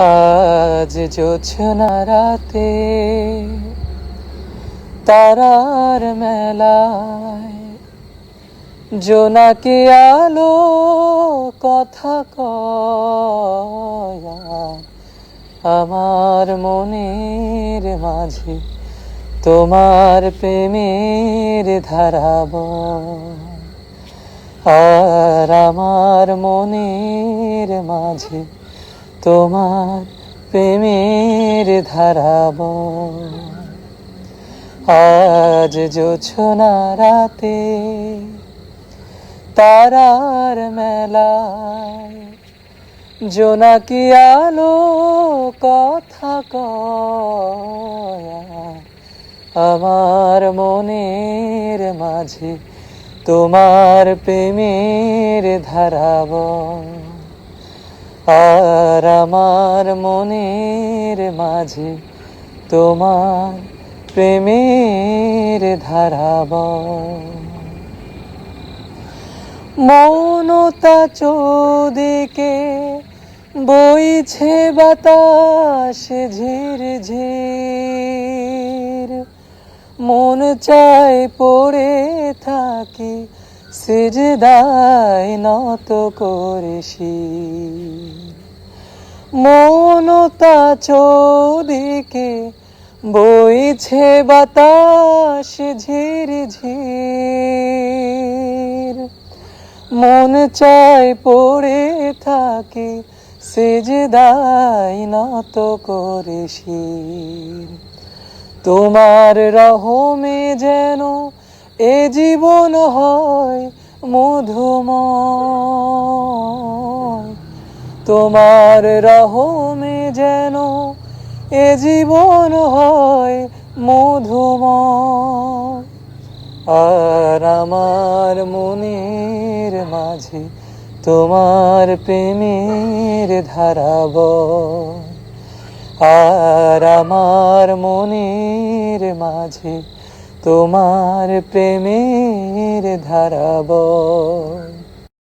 আজ জোছনা রাতে তারার মেলায় জোনাকি আলো কথা কয়, আমার মনের মাঝে তোমার প্রেমের ধারাব আর আমার মনের মাঝে তোমার প্রেমের ধারাব আজ জোছনা রাতে তারার মেলায় জোনাকি আলো কথা আমার মনের মাঝে তোমার প্রেমের ধারাব আর আমার মনের মাঝে তোমার প্রেমের ধারাব মৌনতা চোদিকে বইছে বাতাস ঝির ঝির। মন চায় পড়ে থাকি সিজদায় নত করে শির মৌনতা চোদিকে বইছে বাতাস ঝির ঝির। মন চায় পড়ে থাকে সেজদাই নত করে শির তোমার রহমে যেন এ জীবন হয় মধুময়। তোমার রহমে যেন এ জীবন হয় মধুময়। আর আমার মনের মাঝে তোমার প্রেমের ধারাব আর আমার মনের মাঝে তোমার প্রেমের ধারাব